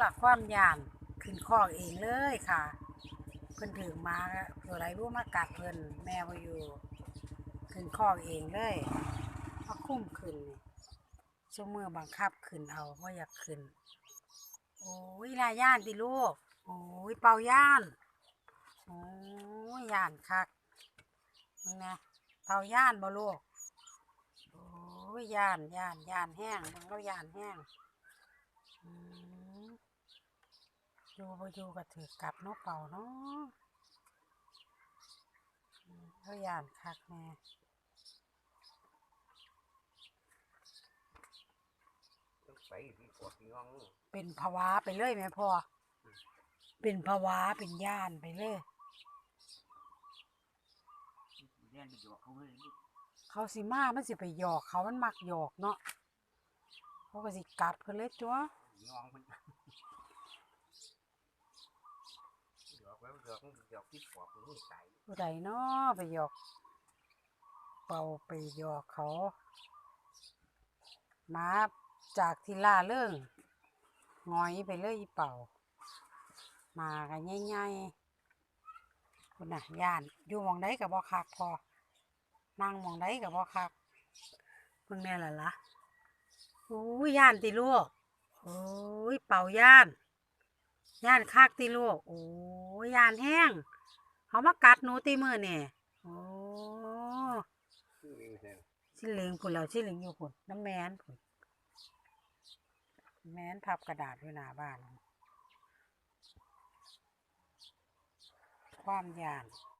หละความยานขึ้นคอกเองเลยค่ะ เพิ่นถึงมาตัวไรรู้มากัดเพิ่นแม่บ่อยู่ ขึ้นคอกเองเลยมาคุ้มขึ้นนี่ชั่วมือบังคับขึ้นเอาว่าอยากขึ้น โอ้ยลาย่านดิลูก โอ้ยเป่าย่าน โอ้ยย่านคักมึงนะเป่าย่านบ่ลูก โอ้ยย่านย่านย่านแห้งมึงก็ย่านแห้ง อืมอยู่บ่อยู่ก็ถือกลับเนาะเป่าเนาะอืมเขาย่านคักแม่ต้องไปที่ปวดที่ห้องเป็นภาวะไปเลยแม่พ่อ เป็นภาวะเป็นย่านไปเลยเรียนไปอยู่กับเขาเลยลูกเขาสิมามันสิไปหยอกเขามันมักหยอกเนาะเขาก็สิกัดเพิ่นเลยจ้ว ยองมันหยอกไว้หยอกหยอกที่ปวดมันนี่ใส่ผู้ใดเนาะไปหยอก เป่าไปหยอกเขามาจากทีล่าเรื่องงอยไปเลยอีเป่า มากันง่ายๆคุณน่ะย่านอยู่มองใดกับบ่คักพอนั่งมองใดกับบ่คักเพิ่งแน่ละละโอ้ยย่านติลูก โอ้ยเป่าย่าน ย่านคักติลูกโอ้ยย่านแห้งเขามากัดหนูตีมือเนี่ยโอ้ชื่อเองใช่ชิเหลิงผุนแล้วชิเลิงอยู่ผุนน้ำแมนผุนแมนพับกระดาษอยู่หน้าบ้าน ความยาน